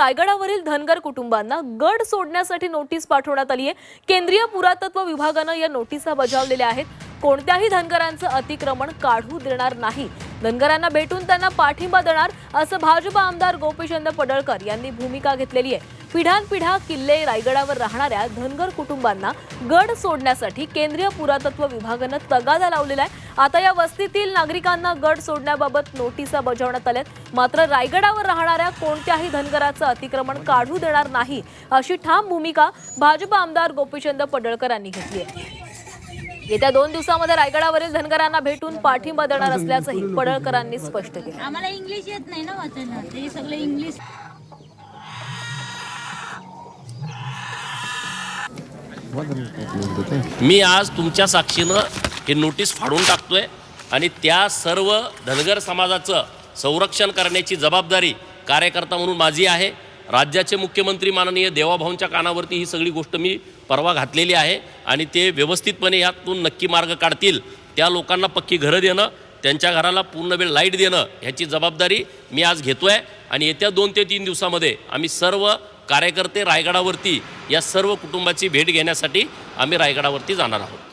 रायगडावरील धनगर कुटुंबांना गड सोडण्यासाठी नोटीस पाठवण्यात आली आहे. केंद्रीय पुरातत्व विभागानं या नोटिसा बजावलेल्या आहेत. कोणत्याही धनगरांचं अतिक्रमण काढू देणार नाही. धनगरांना भेटून त्यांना पाठिंबा देणार असं भाजपा आमदार गोपीचंद पडळकर यांनी भूमिका घेतलेली आहे. पिढ्यानपिढ्या किल्ले रायगडावर राहणाऱ्या धनगर कुटुंबांना गड सोडण्यासाठी केंद्रीय पुरातत्व विभागानं तगादा लावलेला आहे. आता या वस्तीतील नागरिकांना गड सोडण्याबाबत नोटिसा बजावण्यात आल्यात मात्र रायगडावर राहणाऱ्या कोणत्याही धनगराचं अतिक्रमण काढू देणार नाही अशी ठाम भूमिका भाजप आमदार गोपीचंद पडळकर यांनी घेतली आहे. येत्या दोन दिवसामध्ये रायगडावरील धनगरांना भेटून पाठिंबा देणार असल्याचंही पडळकरांनी स्पष्ट केलं. आम्हाला इंग्लिश येत नाही ना वाचायला ते सगळं इंग्लिश. मी आज तुमच्या साक्षीनं हे नोटीस फाडून टाकतोय आणि त्या सर्व धनगर समाजाचं संरक्षण करण्याची जबाबदारी कार्यकर्ता म्हणून माझी आहे. राज्याचे मुख्यमंत्री माननीय देवाभाऊंच्या कानावरती ही सगळी गोष्ट मी परवा घातलेली आहे आणि ते व्यवस्थितपणे यातून नक्की मार्ग काढतील. त्या लोकांना पक्की घरं देणं त्यांच्या घराला पूर्ण वेळ लाइट देणं ह्याची जबाबदारी मी आज घेतो आहे आणि येत्या दोन ते तीन दिवसामध्ये आम्ही सर्व कार्यकर्ते रायगडावरती या सर्व कुटुंबाची भेट घेण्यासाठी आम्ही रायगडावरती जाणार आहोत.